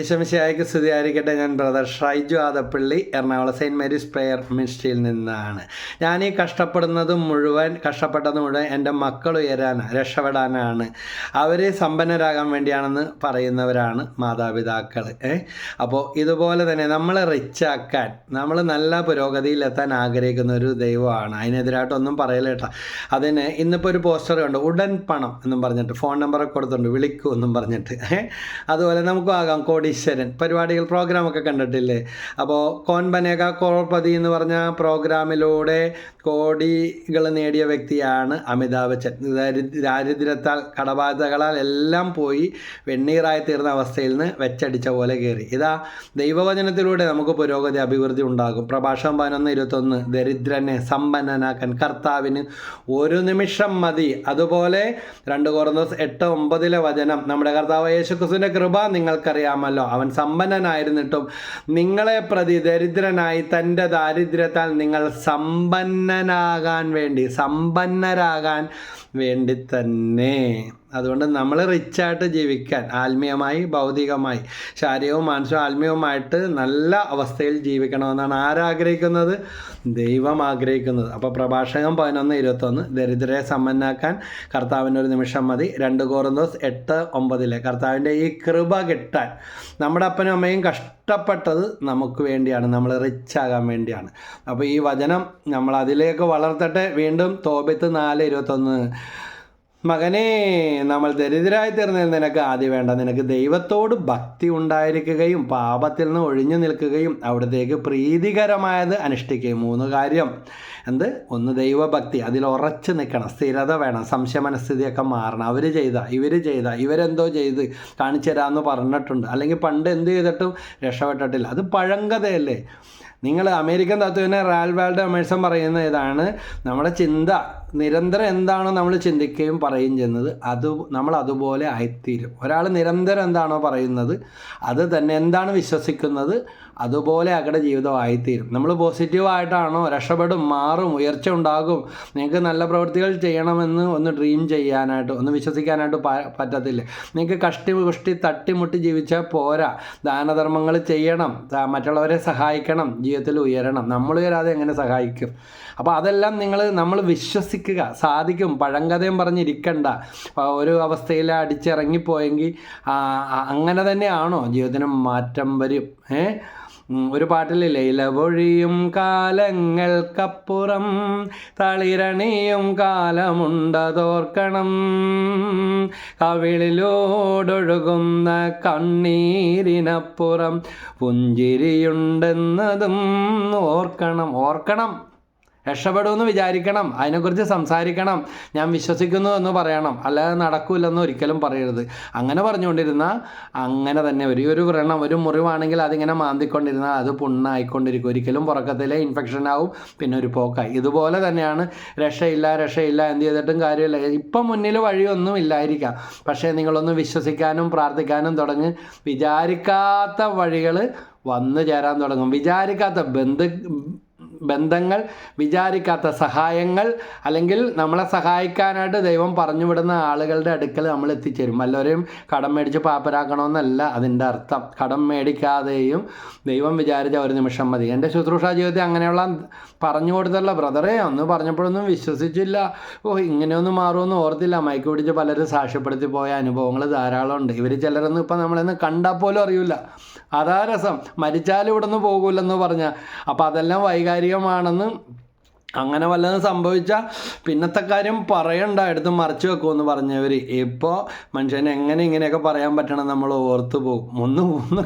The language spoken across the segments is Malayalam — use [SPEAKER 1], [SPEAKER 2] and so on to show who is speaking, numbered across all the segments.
[SPEAKER 1] ഈശമിശിയായിക്ക് സ്തുതിയായിരിക്കട്ടെ. ഞാൻ brother Shaiju Adappally Ernakulam Saint Mary's prayer മിനിസ്ട്രിയിൽ നിന്നാണ്. ഞാൻ ഈ കഷ്ടപ്പെടുന്നത് മുഴുവൻ കഷ്ടപ്പെട്ടത് മുഴുവൻ എന്റെ മക്കൾ ഉയരാനാണ് രക്ഷപ്പെടാനാണ്. അവർ സമ്പന്നരാകാൻ വേണ്ടിയാണെന്ന് പറയുന്നവരാണ് മാതാപിതാക്കൾ ഏ? അപ്പോൾ ഇതുപോലെ തന്നെ നമ്മളെ റിച്ചാക്കാൻ നമ്മൾ നല്ല പുരോഗതിയിലെത്താൻ ആഗ്രഹിക്കുന്ന ഒരു ദൈവമാണ്. അതിനെതിരായിട്ടൊന്നും പറയല കേട്ടോ. അതിന് ഇന്നിപ്പോൾ ഒരു പോസ്റ്റർ കണ്ടു ഉടൻ പണം എന്നും പറഞ്ഞിട്ട് ഫോൺ നമ്പറൊക്കെ കൊടുത്തിട്ടുണ്ട് വിളിക്കൂ എന്നും പറഞ്ഞിട്ട്. അതുപോലെ നമുക്കും ആകാം കോടീശ്വരൻ പരിപാടികൾ പ്രോഗ്രാമൊക്കെ കണ്ടിട്ടില്ലേ? അപ്പോൾ കോൻ ബനേക കോർപതി എന്ന് പറഞ്ഞ പ്രോഗ്രാമിലൂടെ കോടികൾ നേടിയ വ്യക്തിയാണ് അമിതാഭ് ബച്ചൻ ദാരി- ദാരിദ്ര്യത്താൽ കടബാധ്യതകളാൽ എല്ലാം പോയി വെണ്ണീറായി തീർന്ന അവസ്ഥയിൽ നിന്ന് വെച്ചടിച്ച പോലെ കയറി. ഇതാ ദൈവവചനത്തിലൂടെ നമുക്ക് പുരോഗതി അഭിവൃദ്ധി ഉണ്ടാകും. പ്രഭാഷണം പതിനൊന്ന് ഇരുപത്തൊന്ന്. ദരിദ്രനെ സമ്പന്നനാക്കാൻ കർത്താവിന് ഒരു നിമിഷം മതി. അതുപോലെ രണ്ട് കോർന്നോസ് എട്ട് ഒമ്പതിലെ വചനം. നമ്മുടെ കർത്താവ് യേശുക്രിസ്തുവിന്റെ കൃപ നിങ്ങൾക്കറിയാമല്ലോ. അവൻ സമ്പന്നനായിരുന്നിട്ടും നിങ്ങളെ പ്രതി ദരിദ്രനായി തന്റെ ദാരിദ്ര്യത്താൽ നിങ്ങൾ സമ്പന്നനാകാൻ വേണ്ടി സമ്പന്നരാകാൻ വേണ്ടി തന്നെ. അതുകൊണ്ട് നമ്മൾ റിച്ചായിട്ട് ജീവിക്കാൻ ആത്മീയമായി ഭൗതികമായി ശാരീരികവും മാനസികവും ആത്മീയവുമായിട്ട് നല്ല അവസ്ഥയിൽ ജീവിക്കണമെന്നാണ് ആരാഗ്രഹിക്കുന്നത്? ദൈവം ആഗ്രഹിക്കുന്നത്. അപ്പോൾ പ്രഭാഷകം പതിനൊന്ന് ഇരുപത്തൊന്ന് ദരിദ്രരെ സമ്പന്നാക്കാൻ കർത്താവിന്റെ ഒരു നിമിഷം മതി. രണ്ട് കോറന്തോസ് എട്ട് ഒമ്പതിലെ കർത്താവിന്റെ ഈ കൃപ കിട്ടാൻ നമ്മുടെ അപ്പനും അമ്മയും കഷ്ടപ്പെട്ടത് നമുക്ക് വേണ്ടിയാണ് നമ്മൾ റിച്ച് ആകാൻ വേണ്ടിയാണ്. അപ്പോൾ ഈ വചനം നമ്മൾ അതിലേക്ക് വളർത്തട്ടെ. വീണ്ടും തോബിത്ത് നാല് ഇരുപത്തൊന്ന്. മകനെ നമ്മൾ ദരിദ്രരായി തീർന്നതിൽ നിനക്ക് ആദ്യം വേണ്ട. നിനക്ക് ദൈവത്തോട് ഭക്തി ഉണ്ടായിരിക്കുകയും പാപത്തിൽ നിന്ന് ഒഴിഞ്ഞു നിൽക്കുകയും അവിടത്തേക്ക് പ്രീതികരമായത് അനുഷ്ഠിക്കുകയും. മൂന്ന് കാര്യം. എന്ത്? ഒന്ന് ദൈവഭക്തി. അതിൽ ഉറച്ചു നിൽക്കണം. സ്ഥിരത വേണം. സംശയ മനസ്ഥിതിയൊക്കെ മാറണം. അവർ ചെയ്ത ഇവർ ചെയ്ത ഇവരെന്തോ ചെയ്ത് കാണിച്ചു തരാമെന്ന് പറഞ്ഞിട്ടുണ്ട്. അല്ലെങ്കിൽ പണ്ട് എന്ത് ചെയ്തിട്ടും രക്ഷപ്പെട്ടിട്ടില്ല. അത് പഴങ്കഥയല്ലേ? നിങ്ങൾ അമേരിക്കൻ തത്വനെ റാൽ വാൽഡ് എമേഴ്സൺ പറയുന്ന ഇതാണ് നമ്മുടെ ചിന്ത നിരന്തരം എന്താണോ നമ്മൾ ചിന്തിക്കുകയും പറയുകയും ചെയ്യുന്നത് അത് നമ്മൾ അതുപോലെ ആയിത്തീരും. ഒരാൾ നിരന്തരം എന്താണോ പറയുന്നത് അത് തന്നെ എന്താണ് വിശ്വസിക്കുന്നത് അതുപോലെ അവരുടെ ജീവിതം ആയിത്തീരും. നമ്മൾ പോസിറ്റീവായിട്ടാണോ രക്ഷപ്പെടും മാറും ഉയർച്ച ഉണ്ടാകും നിങ്ങൾക്ക് നല്ല പ്രവൃത്തികൾ ചെയ്യണമെന്ന് ഒന്ന് ഡ്രീം ചെയ്യാനായിട്ട് ഒന്ന് വിശ്വസിക്കാനായിട്ട് പറ്റത്തില്ല. നിങ്ങൾക്ക് കഷ്ടി കുഷ്ടി തട്ടിമുട്ടി ജീവിച്ചാൽ പോരാ. ദാനധർമ്മങ്ങൾ ചെയ്യണം മറ്റുള്ളവരെ സഹായിക്കണം ജീവിതത്തിൽ ഉയരണം. നമ്മൾ ഉയരാതെ എങ്ങനെ സഹായിക്കും? അപ്പോൾ അതെല്ലാം നിങ്ങൾ നമ്മൾ വിശ്വസിക്കുക സാധിക്കും. പഴങ്കഥയും പറഞ്ഞിരിക്കണ്ട ഒരു അവസ്ഥയിൽ അടിച്ചിറങ്ങിപ്പോയെങ്കിൽ അങ്ങനെ തന്നെയാണോ ജീവിതത്തിന് മാറ്റം വരും? ഏ? ഒരു പാട്ടിലില്ലേ ഇലപൊഴിയും കാലങ്ങൾക്കപ്പുറം തളിരണിയും കാലമുണ്ടതോർക്കണം. കവിളിലോടൊഴുകുന്ന കണ്ണീരിനപ്പുറം പുഞ്ചിരിയുണ്ടെന്നതും ഓർക്കണം ഓർക്കണം. രക്ഷപ്പെടുമെന്ന് വിചാരിക്കണം. അതിനെക്കുറിച്ച് സംസാരിക്കണം. ഞാൻ വിശ്വസിക്കുന്നു എന്ന് പറയണം. അല്ലാതെ നടക്കൂലെന്ന് ഒരിക്കലും പറയരുത്. അങ്ങനെ പറഞ്ഞുകൊണ്ടിരുന്ന അങ്ങനെ തന്നെ ഒരു ഒരു വ്രണം ഒരു മുറിവാണെങ്കിൽ അതിങ്ങനെ മാന്തിക്കൊണ്ടിരുന്നാൽ അത് പുണ്ണായിക്കൊണ്ടിരിക്കും. ഒരിക്കലും പുറക്കത്തിലെ ഇൻഫെക്ഷൻ ആവും. പിന്നെ ഒരു പോക്കായി. ഇതുപോലെ തന്നെയാണ്. രക്ഷയില്ല രക്ഷയില്ല എന്ത് ചെയ്തിട്ടും കാര്യമില്ല. ഇപ്പം മുന്നിൽ വഴിയൊന്നും ഇല്ലായിരിക്കാം. പക്ഷേ നിങ്ങളൊന്ന് വിശ്വസിക്കാനും പ്രാർത്ഥിക്കാനും തുടങ്ങി. വിചാരിക്കാത്ത വഴികൾ വന്നു ചേരാൻ തുടങ്ങും. വിചാരിക്കാത്ത ബന്ധു ബന്ധങ്ങൾ വിചാരിക്കാത്ത സഹായങ്ങൾ അല്ലെങ്കിൽ നമ്മളെ സഹായിക്കാനായിട്ട് ദൈവം പറഞ്ഞു വിടുന്ന ആളുകളുടെ അടുക്കൽ നമ്മൾ എത്തിച്ചേരും. വല്ലവരെയും കടം മേടിച്ച് പാപ്പരാക്കണമെന്നല്ല അതിന്റെ അർത്ഥം. കടം മേടിക്കാതെയും ദൈവം വിചാരിച്ച ഒരു നിമിഷം മതി. എന്റെ ശുശ്രൂഷ ജീവിതത്തിൽ അങ്ങനെയുള്ള പറഞ്ഞു കൊടുത്തല്ല ബ്രദറേ ഒന്ന് പറഞ്ഞപ്പോഴൊന്നും വിശ്വസിച്ചില്ല. ഓ ഇങ്ങനെയൊന്നും മാറുമെന്ന് ഓർത്തില്ല. മയക്ക് പിടിച്ച് പലരും സാക്ഷ്യപ്പെടുത്തി പോയ അനുഭവങ്ങൾ ധാരാളം ഉണ്ട് ഇവർ ചിലരൊന്നും ഇപ്പം നമ്മളെന്ന് കണ്ടാൽ പോലും അറിയില്ല അതാ രസം. മരിച്ചാലും ഇവിടെ നിന്ന് പോകൂലെന്ന് പറഞ്ഞ. അപ്പോൾ അതെല്ലാം വൈകാരികമാണെന്ന് അങ്ങനെ വല്ലതും സംഭവിച്ചാൽ പിന്നത്തെ കാര്യം പറയണ്ട എടുത്ത് മറച്ചു വെക്കുമെന്ന് പറഞ്ഞവർ ഇപ്പോൾ മനുഷ്യനെ എങ്ങനെ ഇങ്ങനെയൊക്കെ പറയാൻ പറ്റണം നമ്മൾ ഓർത്തു പോകും. ഒന്ന് ഒന്ന്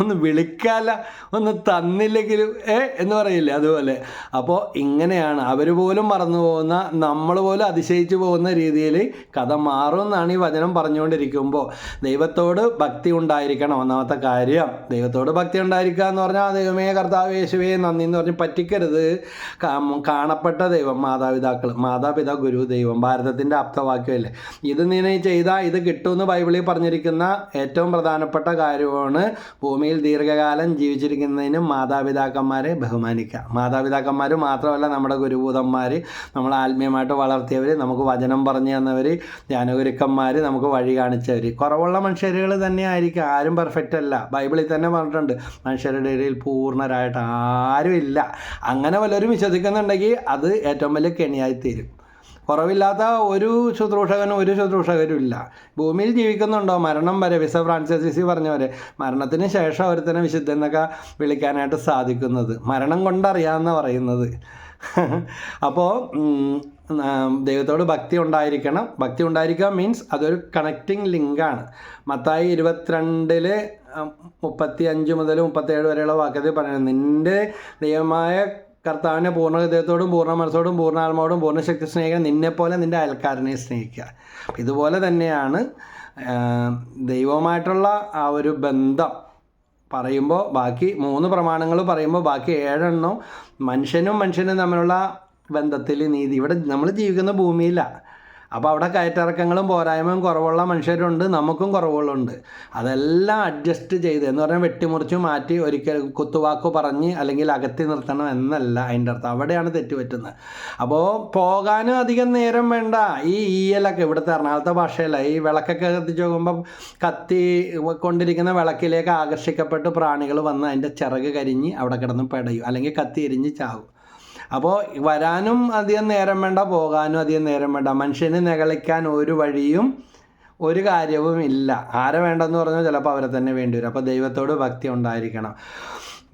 [SPEAKER 1] ഒന്ന് വിളിക്കാല ഒന്ന് തന്നില്ലെങ്കിലും ഏ എന്ന് പറയില്ലേ അതുപോലെ. അപ്പോൾ ഇങ്ങനെയാണ് അവർ പോലും മറന്നു പോകുന്ന നമ്മൾ പോലും അതിശയിച്ചു പോകുന്ന രീതിയിൽ കഥ മാറുമെന്നാണ് ഈ വചനം പറഞ്ഞുകൊണ്ടിരിക്കുമ്പോൾ ദൈവത്തോട് ഭക്തി ഉണ്ടായിരിക്കണം ഒന്നാമത്തെ കാര്യം. ദൈവത്തോട് ഭക്തി ഉണ്ടായിരിക്കുക എന്ന് പറഞ്ഞാൽ ദൈവമേ കർത്താവ് യേശുവേ നന്ദി എന്ന് പറഞ്ഞ് പറ്റിക്കരുത്. കാണപ്പെട്ട ദൈവം മാതാപിതാക്കൾ മാതാപിതാ ഗുരു ദൈവം ഭാരതത്തിന്റെ ആപ്തവാക്യമല്ലേ? ഇത് നീ ചെയ്താൽ ഇത് കിട്ടുമെന്ന് ബൈബിളിൽ പറഞ്ഞിരിക്കുന്ന ഏറ്റവും പ്രധാനപ്പെട്ട കാര്യമാണ് ഭൂമിയിൽ ദീർഘകാലം ജീവിച്ചിരിക്കുന്നതിന് മാതാപിതാക്കന്മാരെ ബഹുമാനിക്കുക. മാതാപിതാക്കന്മാർ മാത്രമല്ല നമ്മുടെ ഗുരുഭൂതന്മാർ നമ്മൾ ആത്മീയമായിട്ട് വളർത്തിയവർ നമുക്ക് വചനം പറഞ്ഞു തന്നവർ ധ്യാനഗുരുക്കന്മാർ നമുക്ക് വഴി കാണിച്ചവർ കുറവുള്ള മനുഷ്യരുകൾ തന്നെ ആയിരിക്കും. ആരും പെർഫെക്റ്റ് അല്ല. ബൈബിളിൽ തന്നെ പറഞ്ഞിട്ടുണ്ട് മനുഷ്യരുടെ ഇടയിൽ പൂർണരായിട്ട് ആരും ഇല്ല അങ്ങനെ വല്ലവരും വിശ്വസിക്കുന്നുണ്ടെങ്കിൽ അത് ഏറ്റവും വലിയ കെണിയായി തീരും കുറവില്ലാത്ത ഒരു ശുശ്രൂഷകനും ഒരു ശുശ്രൂഷകരും ഇല്ല. ഭൂമിയിൽ ജീവിക്കുന്നുണ്ടോ? മരണം വരെ വിസ ഫ്രാൻസിസി പറഞ്ഞ പോലെ മരണത്തിന് ശേഷം ഒരുത്തനെ വിശുദ്ധ എന്നൊക്കെ വിളിക്കാനായിട്ട് സാധിക്കുന്നത്. മരണം കൊണ്ടറിയാമെന്ന് പറയുന്നത്. അപ്പോൾ ദൈവത്തോട് ഭക്തി ഉണ്ടായിരിക്കണം. ഭക്തി ഉണ്ടായിരിക്കുക മീൻസ് അതൊരു കണക്റ്റിംഗ് ലിങ്കാണ് മത്തായി ഇരുപത്തിരണ്ടിൽ മുപ്പത്തി അഞ്ച് മുതൽ മുപ്പത്തേഴ് വരെയുള്ള വാക്യത്തിൽ പറയുന്നത് നിന്റെ ദൈവമായ കർത്താവിനെ പൂർണ ഹൃദയത്തോടും പൂർണ മനസ്സോടും പൂർണ ആത്മാവോടും പൂർണ ശക്തി സ്നേഹിക്കുക നിന്നെപ്പോലെ നിന്റെ അയൽക്കാരനെ സ്നേഹിക്കുക. ഇതുപോലെ തന്നെയാണ് ദൈവവുമായിട്ടുള്ള ആ ഒരു ബന്ധം പറയുമ്പോൾ ബാക്കി മൂന്ന് പ്രമാണങ്ങൾ പറയുമ്പോൾ ബാക്കി ഏഴെണ്ണം മനുഷ്യനും മനുഷ്യനും തമ്മിലുള്ള ബന്ധത്തിൽ നീതി. ഇവിടെ നമ്മൾ ജീവിക്കുന്ന ഭൂമിയിലാണ് അപ്പോൾ അവിടെ കയറ്റിറക്കങ്ങളും പോരായ്മയും കുറവുള്ള മനുഷ്യരുണ്ട് നമുക്കും കുറവുകളുണ്ട്. അതെല്ലാം അഡ്ജസ്റ്റ് ചെയ്ത് എന്ന് പറഞ്ഞാൽ വെട്ടിമുറിച്ച് മാറ്റി ഒരിക്കൽ കുത്തുവാക്ക് പറഞ്ഞ് അല്ലെങ്കിൽ അകത്തി നിർത്തണം എന്നല്ല അതിന്റെ അർത്ഥം. അവിടെയാണ് തെറ്റുപറ്റുന്നത് അപ്പോൾ പോകാനും അധികം നേരം വേണ്ട. ഈ ഈയലൊക്കെ ഇവിടുത്തെ എറണാകുളത്തെ ഭാഷയല്ല. ഈ വിളക്കൊക്കെ കത്തിച്ച് നോക്കുമ്പം കത്തി കൊണ്ടിരിക്കുന്ന വിളക്കിലേക്ക് ആകർഷിക്കപ്പെട്ട് പ്രാണികൾ വന്ന് അതിന്റെ ചിറക് കരിഞ്ഞ് അവിടെ കിടന്ന് പെടയും. അല്ലെങ്കിൽ കത്തി എരിഞ്ഞ് ചാവും. അപ്പോൾ വരാനും അധികം നേരം വേണ്ട പോകാനും അധികം നേരം വേണ്ട. മനുഷ്യന് നികളിക്കാൻ ഒരു വഴിയും ഒരു കാര്യവും ഇല്ല. ആരെ വേണ്ടെന്ന് പറഞ്ഞാൽ ചിലപ്പോൾ അവരെ തന്നെ വേണ്ടി വരും. അപ്പോൾ ദൈവത്തോട് ഭക്തി ഉണ്ടായിരിക്കണം.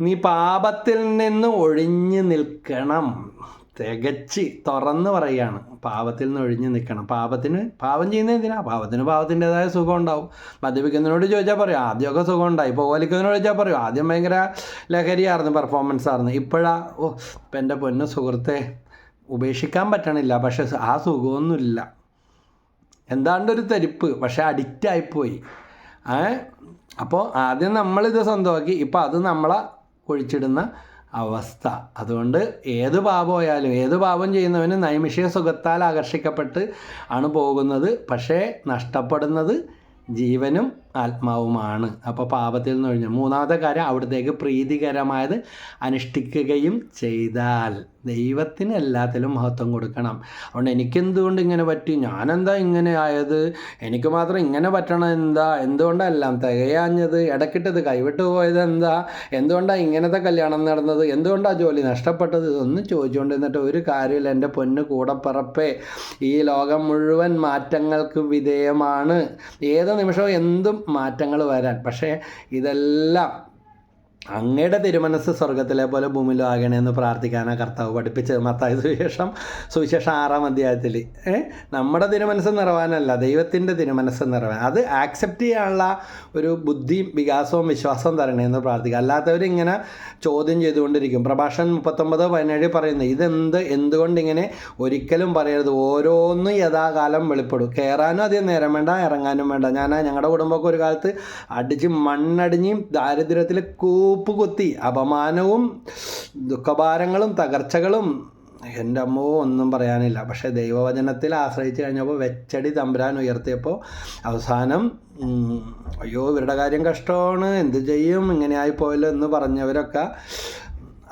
[SPEAKER 1] നീ പാപത്തിൽ നിന്ന് ഒഴിഞ്ഞു നിൽക്കണം. തികച്ച് തുറന്ന് പറയുകയാണ് പാപത്തിൽ നിന്ന് ഒഴിഞ്ഞു നിൽക്കണം. പാപത്തിന് പാപം ചെയ്യുന്ന എന്തിനാ? പാപത്തിന് പാപത്തിന്റെതായ സുഖം ഉണ്ടാവും മദ്യപിക്കുന്നതിനോട് ചോദിച്ചാൽ പറയും ആദ്യമൊക്കെ സുഖം ഉണ്ടായി ഇപ്പോൾ ഓലിക്കുന്നതിനോട് ചോദിച്ചാൽ പറയും ആദ്യം ഭയങ്കര ലഹരിയായിരുന്നു പെർഫോമൻസ് ആയിരുന്നു. ഇപ്പോഴാ ഓ ഇപ്പം എന്റെ പൊന്നു സുഹൃത്തെ ഉപേക്ഷിക്കാൻ പറ്റണില്ല. പക്ഷെ ആ സുഖമൊന്നുമില്ല. എന്താണ്ടൊരു തരിപ്പ്. പക്ഷെ അഡിക്റ്റ് ആയിപ്പോയി. ഏ? അപ്പോൾ ആദ്യം നമ്മളിത് സ്വന്തമാക്കി. ഇപ്പം അത് നമ്മളെ കുഴിച്ചിടുന്ന അവസ്ഥ. അതുകൊണ്ട് ഏത് പാപമായാലും ഏത് പാപം ചെയ്യുന്നവന് നൈമിഷിക സുഖത്താൽ ആകർഷിക്കപ്പെട്ട് ആണ് പോകുന്നത്. പക്ഷേ നഷ്ടപ്പെടുന്നത് ജീവനും ആത്മാവുമാണ്. അപ്പോൾ പാപത്തിൽ നിന്ന് ഒഴിഞ്ഞു. മൂന്നാമത്തെ കാര്യം അവിടത്തേക്ക് പ്രീതികരമായത് അനുഷ്ഠിക്കുകയും ചെയ്താൽ ദൈവത്തിന് എല്ലാത്തിലും മഹത്വം കൊടുക്കണം. അതുകൊണ്ട് എനിക്കെന്തുകൊണ്ട് ഇങ്ങനെ പറ്റി? ഞാനെന്താ ഇങ്ങനെ ആയത്? എനിക്ക് മാത്രം ഇങ്ങനെ പറ്റണം എന്താ? എന്തുകൊണ്ടെല്ലാം തികയാഞ്ഞത്? ഇടക്കിട്ടത് കൈവിട്ട് പോയത് എന്താ? എന്തുകൊണ്ടാണ് ഇങ്ങനത്തെ കല്യാണം നടന്നത്? എന്തുകൊണ്ടാണ് ജോലി നഷ്ടപ്പെട്ടത്? ഇതൊന്നും ചോദിച്ചുകൊണ്ടിരുന്നിട്ട് ഒരു കാര്യമില്ല. എന്റെ പൊന്ന് കൂടപ്പറപ്പേ ഈ ലോകം മുഴുവൻ മാറ്റങ്ങൾക്ക് വിധേയമാണ്. ഏത് നിമിഷവും എന്തും മാറ്റങ്ങൾ വരാൻ. പക്ഷേ ഇതെല്ലാം അങ്ങയുടെ തിരുമനസ് സ്വർഗത്തിലെ പോലെ ഭൂമിയിലും ആകണമെന്ന് പ്രാർത്ഥിക്കാനാണ് കർത്താവ് പഠിപ്പിച്ചത് മത്തായ സുവിശേഷം. സുവിശേഷം ആറാം അധ്യായത്തിൽ. നമ്മുടെ തിരുമനസ് നിറവാനല്ല ദൈവത്തിന്റെ തിരുമനസ് നിറവാൻ. അത് ആക്സെപ്റ്റ് ചെയ്യാനുള്ള ഒരു ബുദ്ധിയും വികാസവും വിശ്വാസവും തരണേന്ന് പ്രാർത്ഥിക്കുക അല്ലാത്തവരിങ്ങനെ ചോദ്യം ചെയ്തുകൊണ്ടിരിക്കും. പ്രഭാഷണം മുപ്പത്തൊമ്പത് പതിനേഴ് പറയുന്നത് ഇതെന്ത്? എന്തുകൊണ്ട് ഇങ്ങനെ? ഒരിക്കലും പറയരുത്. ഓരോന്നും യഥാകാലം വെളിപ്പെടും. കയറാനും അധികം നേരം വേണ്ട ഇറങ്ങാനും വേണ്ട. ഞാൻ ഞങ്ങളുടെ കുടുംബമൊക്കെ ഒരു കാലത്ത് അടിച്ച് മണ്ണടിഞ്ഞും ദാരിദ്ര്യത്തിൽ കൂ കുത്തി അപമാനവും ദുഃഖഭാരങ്ങളും തകർച്ചകളും. എന്റെ അമ്മോ ഒന്നും പറയാനില്ല. പക്ഷേ ദൈവവചനത്തിൽ ആശ്രയിച്ച് കഴിഞ്ഞപ്പോൾ വെച്ചടി തമ്പുരാൻ ഉയർത്തിയപ്പോൾ അവസാനം അയ്യോ ഇവരുടെ കാര്യം കഷ്ടമാണ്. എന്ത് ചെയ്യും? ഇങ്ങനെ ആയിപ്പോയല്ലോ എന്ന് പറഞ്ഞവരൊക്കെ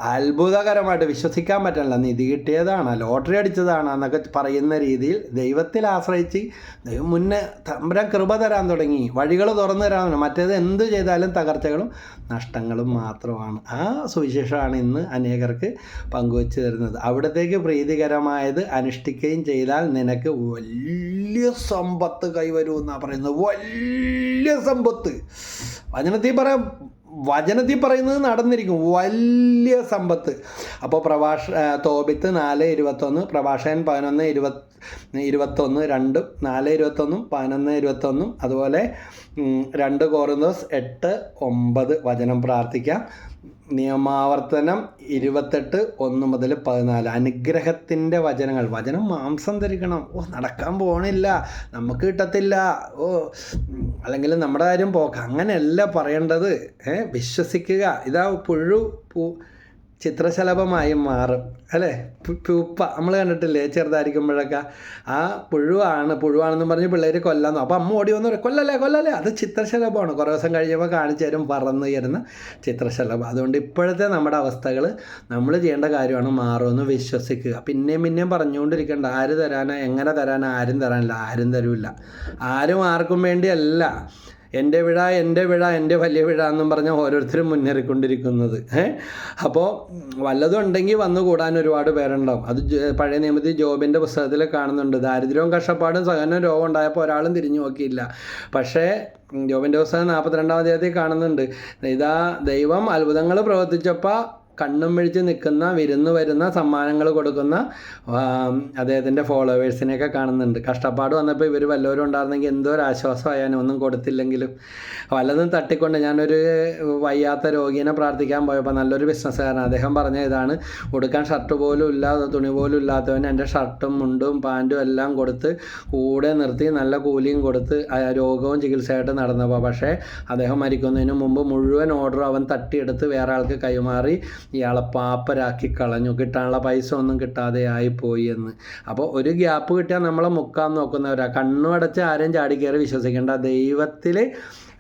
[SPEAKER 1] അത്ഭുതകരമായിട്ട് വിശ്വസിക്കാൻ പറ്റില്ല. നിധി കിട്ടിയതാണ് ലോട്ടറി അടിച്ചതാണ് എന്നൊക്കെ പറയുന്ന രീതിയിൽ ദൈവത്തിൽ ആശ്രയിച്ച് ദൈവം മുന്നേ തമ്പരം കൃപ തരാൻ തുടങ്ങി. വഴികൾ തുറന്നു തരാൻ തുടങ്ങി. മറ്റേത് എന്ത് ചെയ്താലും തകർച്ചകളും നഷ്ടങ്ങളും മാത്രമാണ്. ആ സുവിശേഷമാണ് ഇന്ന് അനേകർക്ക് പങ്കുവച്ചു തരുന്നത്. അവിടത്തേക്ക് പ്രീതികരമായത് അനുഷ്ഠിക്കുകയും ചെയ്താൽ നിനക്ക് വലിയ സമ്പത്ത് കൈവരുമെന്നാണ് പറയുന്നത്. വലിയ സമ്പത്ത്. വചനത്തിൽ പറയാം വചനത്തിൽ പറയുന്നത് നടന്നിരിക്കും. വലിയ സമ്പത്ത്. അപ്പോൾ പ്രഭാഷ തോബിത്ത് നാല് ഇരുപത്തൊന്ന് പ്രഭാഷകൻ പതിനൊന്ന് ഇരുപത് ഇരുപത്തൊന്ന് രണ്ടും നാല് ഇരുപത്തൊന്നും പതിനൊന്ന് ഇരുപത്തൊന്നും അതുപോലെ രണ്ട് കോറിന്തോസ് എട്ട് ഒമ്പത് വചനം പ്രാർത്ഥിക്കാം. നിയമാവർത്തനം ഇരുപത്തെട്ട് ഒന്ന് മുതൽ പതിനാല്. അനുഗ്രഹത്തിന്റെ വചനങ്ങൾ. വചനം മാംസം ധരിക്കണം. ഓ നടക്കാൻ പോണില്ല. നമുക്ക് കിട്ടത്തില്ല. ഓ അല്ലെങ്കിൽ നമ്മുടെ കാര്യം പോക്ക. അങ്ങനെയല്ല പറയേണ്ടത്. വിശ്വസിക്കുക. ഇതാ പുഴു പൂ ചിത്രശലഭമായി മാറും അല്ലേ? പൂപ്പ നമ്മൾ കണ്ടിട്ടില്ലേ ചെറുതായിരിക്കുമ്പോഴൊക്കെ? ആ പുഴുവാണ് പുഴുവാണെന്നും പറഞ്ഞ് പിള്ളേർ കൊല്ലാന്നു. അപ്പോൾ അമ്മ ഓടി വന്നു കൊല്ലല്ലേ കൊല്ലല്ലേ? അത് ചിത്രശലഭമാണ്. കുറേ ദിവസം കഴിയുമ്പോൾ കാണിച്ചു തരും പറന്നുയരുന്ന ചിത്രശലഭം. അതുകൊണ്ട് ഇപ്പോഴത്തെ നമ്മുടെ അവസ്ഥകൾ നമ്മൾ ചെയ്യേണ്ട കാര്യമാണ് മാറുമെന്ന് വിശ്വസിക്കുക. പിന്നെയും പിന്നെയും പറഞ്ഞുകൊണ്ടിരിക്കേണ്ട ആര് തരാനാ എങ്ങനെ തരാനാ ആരും തരാനില്ല ആരും തരൂല്ല. ആരും ആർക്കും വേണ്ടിയല്ല. എന്റെ വിഴ എന്റെ വിഴ എന്റെ വലിയ വിഴ എന്നും പറഞ്ഞ് ഓരോരുത്തരും മുന്നേറിക്കൊണ്ടിരിക്കുന്നത്. അപ്പോൾ വല്ലതും ഉണ്ടെങ്കിൽ വന്നു കൂടാൻ ഒരുപാട് പേരുണ്ടാവും. അത് പഴയ നിയമത്തിൽ ജോബിന്റെ പുസ്തകത്തിൽ കാണുന്നുണ്ട്. ദാരിദ്ര്യവും കഷ്ടപ്പാടും സഹനവും രോഗം ഉണ്ടായപ്പോൾ ഒരാളും തിരിഞ്ഞു നോക്കിയില്ല. പക്ഷേ ജോബിന്റെ പുസ്തകം നാൽപ്പത്തിരണ്ടാം അധ്യായത്തിൽ കാണുന്നുണ്ട്. ഇതാ ദൈവം അത്ഭുതങ്ങൾ പ്രവർത്തിച്ചപ്പോൾ കണ്ണും പിഴിച്ച് നിൽക്കുന്ന വിരുന്ന് വരുന്ന സമ്മാനങ്ങൾ കൊടുക്കുന്ന അദ്ദേഹത്തിന്റെ ഫോളോവേഴ്സിനെയൊക്കെ കാണുന്നുണ്ട്. കഷ്ടപ്പാട് വന്നപ്പോൾ ഇവർ വല്ലവരും ഉണ്ടായിരുന്നെങ്കിൽ എന്തോ ഒരു ആശ്വാസമായാലും ഒന്നും കൊടുത്തില്ലെങ്കിലും വല്ലതും തട്ടിക്കൊണ്ട് ഞാനൊരു വയ്യാത്ത രോഗീനെ പ്രാർത്ഥിക്കാൻ പോയപ്പോൾ നല്ലൊരു ബിസിനസ്സുകാരൻ. അദ്ദേഹം പറഞ്ഞ ഇതാണ് ഉടുക്കാൻ ഷർട്ട് പോലും ഇല്ലാതെ തുണി പോലും ഇല്ലാത്തവൻ എന്റെ ഷർട്ടും മുണ്ടും പാന്റും എല്ലാം കൊടുത്ത് കൂടെ നിർത്തി നല്ല കൂലിയും കൊടുത്ത് രോഗവും ചികിത്സയായിട്ട് നടന്നപ്പോൾ. പക്ഷേ അദ്ദേഹം മരിക്കുന്നതിന് മുമ്പ് മുഴുവൻ ഓർഡർ അവൻ തട്ടിയെടുത്ത് വേറെ ആൾക്ക് കൈമാറി. ഇയാളെ പാപ്പരാക്കി കളഞ്ഞു. കിട്ടാനുള്ള പൈസ ഒന്നും കിട്ടാതെ ആയിപ്പോയി എന്ന്. അപ്പോൾ ഒരു ഗ്യാപ്പ് കിട്ടിയാൽ നമ്മളെ മുക്കാൻ നോക്കുന്നവരാ. കണ്ണു അടച്ച് ആരെയും ചാടി വിശ്വസിക്കേണ്ട ദൈവത്തിൽ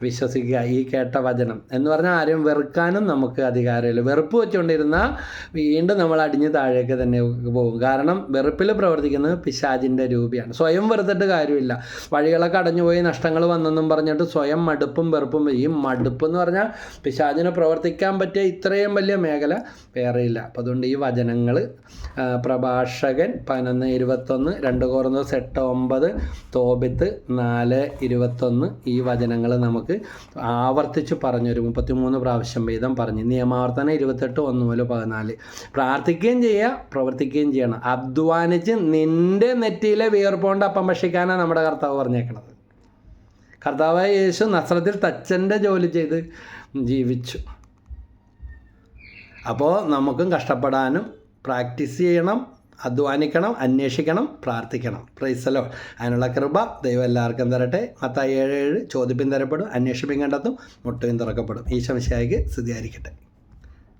[SPEAKER 1] വിശ്വസിക്കുക ഈ കേട്ട വചനം. എന്ന് പറഞ്ഞാൽ ആരും വെറുക്കാനും നമുക്ക് അധികാരമില്ല. വെറുപ്പ് വെച്ചുകൊണ്ടിരുന്നാൽ വീണ്ടും നമ്മൾ അടിഞ്ഞ് താഴേക്ക് തന്നെ പോകും. കാരണം വെറുപ്പിൽ പ്രവർത്തിക്കുന്നത് പിശാചിന്റെ രൂപിയാണ്. സ്വയം വെറുത്തിട്ട് കാര്യമില്ല. വഴികളൊക്കെ അടഞ്ഞുപോയി നഷ്ടങ്ങൾ വന്നെന്നും പറഞ്ഞിട്ട് സ്വയം മടുപ്പും വെറുപ്പും ഈ മടുപ്പ് എന്ന് പറഞ്ഞാൽ പിശാചിന് പ്രവർത്തിക്കാൻ പറ്റിയ ഇത്രയും വലിയ മേഖല വേറെയില്ല അപ്പം അതുകൊണ്ട് ഈ വചനങ്ങൾ പ്രഭാഷകൻ പതിനൊന്ന് ഇരുപത്തൊന്ന് രണ്ട് കോർന്നോസ് എട്ട് ഒമ്പത് തോബിത്ത് നാല് ഇരുപത്തൊന്ന് ഈ വചനങ്ങൾ നമുക്ക് ആവർത്തിച്ച് പറഞ്ഞൊരു മുപ്പത്തിമൂന്ന് പ്രാവശ്യം വീതം പറഞ്ഞ് നിയമാവർത്തനം ഇരുപത്തെട്ട് ഒന്ന് മുതൽ പതിനാല്. പ്രാർത്ഥിക്കുകയും ചെയ്യുക പ്രവർത്തിക്കുകയും ചെയ്യണം. അധ്വാനിച്ച് നിന്റെ നെറ്റിയിലെ വിയർപ്പോണ്ട് അപ്പം ഭക്ഷിക്കാനാണ് നമ്മുടെ കർത്താവ് പറഞ്ഞേക്കണത്. കർത്താവായ യേശു നസ്രത്തിൽ തച്ചന്റെ ജോലി ചെയ്ത് ജീവിച്ചു. അപ്പോൾ നമുക്കും കഷ്ടപ്പെടാനും പ്രാക്ടീസ് ചെയ്യണം. അധ്വാനിക്കണം അന്വേഷിക്കണം പ്രാർത്ഥിക്കണം. പ്രൈസലോ അതിനുള്ള കൃപ ദൈവം എല്ലാവർക്കും തരട്ടെ. മത്ത ഏഴ് ഏഴ് ചോദ്യപ്പിൻ തരപ്പെടും അന്വേഷിപ്പിൻ കണ്ടെത്തും മുട്ടയും തുറക്കപ്പെടും. ഈ ശംശായിക്ക് സ്ഥിതിയായിരിക്കട്ടെ